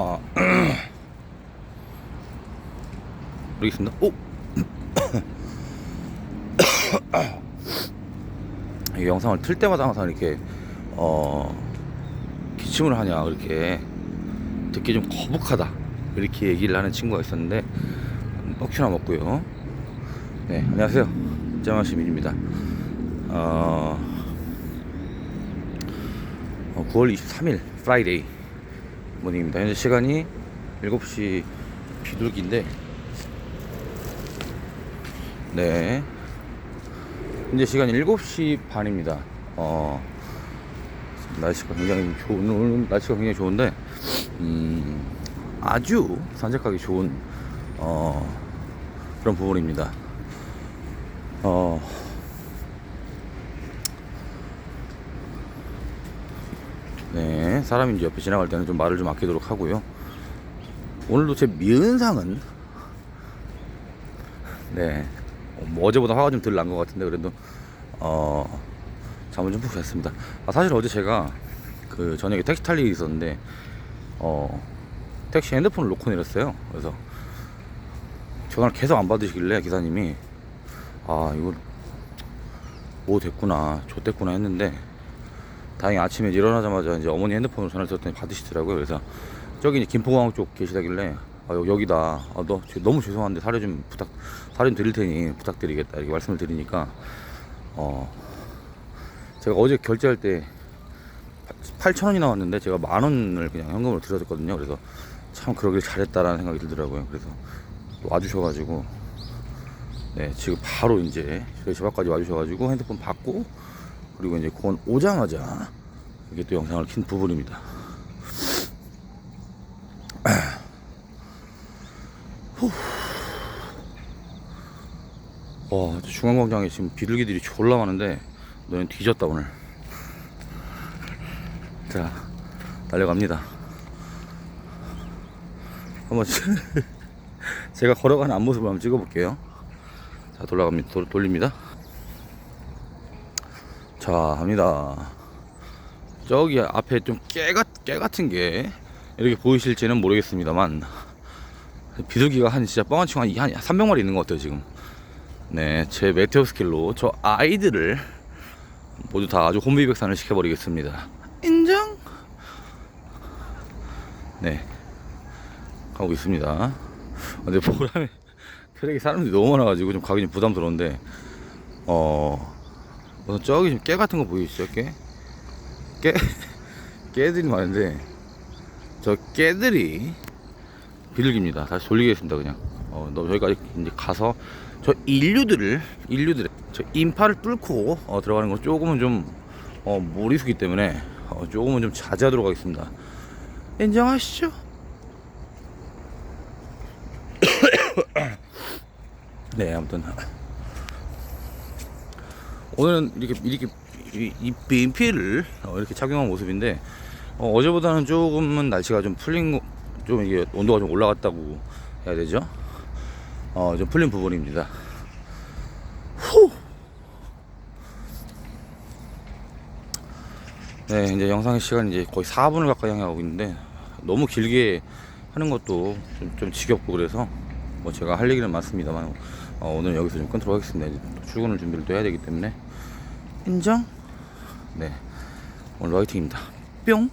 아 모르겠습니다. 오 이 영상을 틀 때마다 항상 이렇게 어 기침을 하냐 그렇게 듣기 좀 거북하다 이렇게 얘기를 하는 친구가 있었는데 뻑치나 먹고요. 네 안녕하세요 짜마 시민입니다. 어, 어, 9월 23일 프라이데이 모닝입니다. 현재 시간이 7시 비둘기인데 네 현재 시간이 7시 반입니다. 어, 날씨가 굉장히 좋은 오늘 날씨가 굉장히 좋은데 음, 아주 산책하기 좋은 어, 그런 부분입니다. 어, 네, 이제 옆에 지나갈 때는 좀 말을 좀 아끼도록 하고요. 오늘도 제 미은상은 네, 뭐 어제보다 화가 좀 덜 난 것 같은데 그래도 어 잠을 좀 푹 잤습니다. 아, 사실 어제 제가 그 저녁에 택시 탈 일이 있었는데 어 택시 핸드폰을 놓고 내렸어요. 그래서 전화를 계속 안 받으시길래 기사님이 아 이거 뭐 됐구나 좋됐구나 했는데 다행히 아침에 일어나자마자 이제 어머니 핸드폰으로 전화를 드렸더니 받으시더라고요. 그래서 저기 이제 김포공항 쪽 계시다길래 아, 여- 여기다 아, 너 저- 너무 죄송한데 사례 좀 부탁 사례 좀 드릴 테니 부탁드리겠다 이렇게 말씀을 드리니까 어 제가 어제 결제할 때 8천 원이 나왔는데 제가 만 원을 그냥 현금으로 드렸거든요. 그래서 참 그러길 잘했다라는 생각이 들더라고요. 그래서 또 와주셔가지고 네 지금 바로 이제 저희 집 앞까지 와주셔가지고 핸드폰 받고 그리고 이제 공원 오자마자 이게 또 영상을 킨 부분입니다. 와, 중앙광장에 지금 비둘기들이 졸라 많은데 너는 뒤졌다 오늘. 자, 달려갑니다. 한번 제가 걸어가는 앞모습을 한번 찍어볼게요. 자, 돌아갑니다. 돌, 돌립니다. 자, 합니다. 저기 앞에 좀 깨가, 깨 같은 게 이렇게 보이실지는 모르겠습니다만 비둘기가 한 진짜 뻥한 친구 한, 한 300마리 있는 것 같아요, 지금. 네, 제 메테오 스킬로 저 아이들을 모두 다 아주 혼비백산을 시켜버리겠습니다. 인정? 네, 가고 있습니다. 근데 보람에 표력이 사람들이 너무 많아가지고 좀 가기 좀 부담스러운데, 어, 우선 저기 좀깨 같은 거 보이시죠? 깨? 깨? 깨들이 많은데, 저 깨들이 비둘기입니다. 다시 돌리겠습니다, 그냥. 어, 너 여기까지 이제 가서 저 인류들을 인류들 저 인파를 뚫고 어, 들어가는 건 조금은 좀 어, 무리수기 때문에 어, 조금은 좀 자제하도록 하겠습니다. 인정하시죠? 네, 아무튼 오늘은 이렇게 이렇게 이, 이 BMP를 어, 이렇게 착용한 모습인데 어, 제보다는 조금은 날씨가 좀 풀린 거- 좀 이게 온도가 좀 올라갔다고 해야 되죠? 어, 좀 풀린 부분입니다. 후! 네, 이제 영상의 시간이 이제 거의 4분을 가까이 향하고 있는데 너무 길게 하는 것도 좀, 좀 지겹고 그래서 뭐 제가 할 얘기는 많습니다만 어, 오늘 여기서 좀 끊도록 하겠습니다. 출근을 준비를 또 해야 되기 때문에 인정? 네, 오늘 화이팅입니다. 뿅!